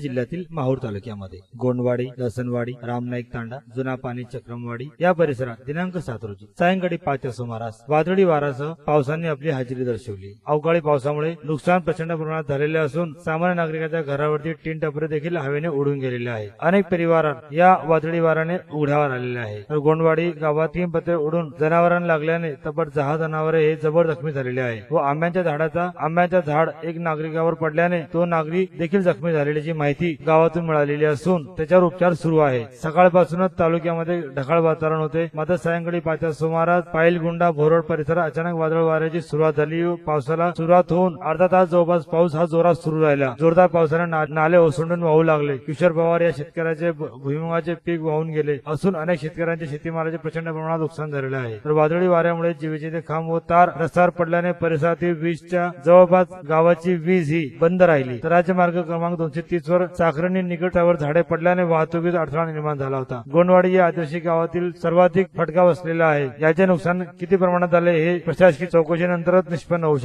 जिल्ह्यातील माहूर तालुक्यामध्ये गोंडवाडी लसनवाडी रामनाईक तांडा जुना पाणी चक्रमवाडी या परिसरात दिनांक सात रोजी सायंकाळी पाचच्या सुमारास वादळी वारासह पावसाने आपली हजेरी दर्शवली. अवकाळी पावसामुळे नुकसान प्रचंड प्रमाणात झालेले असून सामान्य नागरिकांच्या घरावरती टीन टपरे देखील हवेने उडून गेलेले आहे. अनेक परिवारात या वादळी वाराने उघड्यावर आलेले आहे. तर गोंडवाडी गावात तीन पत्रे उडून जनावरांना लागल्याने तब्बल दहा जनावरे हे जबर जखमी झालेले आहे व आंब्याच्या झाडाचा आंब्याचा झाड एक नागरिकावर पडल्याने तो नागरिक देखील जखमी झालेल्याची माहिती गावातून मिळालेली असून त्याच्यावर उपचार सुरू आहे. सकाळपासूनच तालुक्यामध्ये ढगाळ वातावरण होते. मात्र सायंकाळी पाचच्या सुमारास पायलगुंडा भोरड परिसरात अचानक वादळ वाऱ्याची सुरुवात झाली. पावसाला सुरुवात होऊन अर्धा तास जवळपास पाऊस हा जोरात सुरू राहिला. जोरदार पावसाने नाले ओसंडून वाहू लागले. किशोर पवार या शेतकऱ्याचे भुईमुगाचे पीक वाहून गेले असून अनेक शेतकऱ्यांच्या शेतीमालाचे प्रचंड प्रमाणात नुकसान झालेले आहे. तर वादळी वाऱ्यामुळे जीविकेचे खांब व तार रस्त्यावर पडल्याने परिसरातील वीजच्या जवळपास गावाची वीज ही बंद राहिली. तर राज्य मार्ग क्रमांक दोनशे तीस वर साखरणी निकटावर झाडे पडल्याने वाहतुकीत अडथळा निर्माण झाला होता. गोंडवाडी या आदिवासी गावातील सर्वाधिक फटका बसलेला आहे. याचे नुकसान किती प्रमाणात झाले हे प्रशासकीय चौकशीनंतरच निष्पन्न होऊ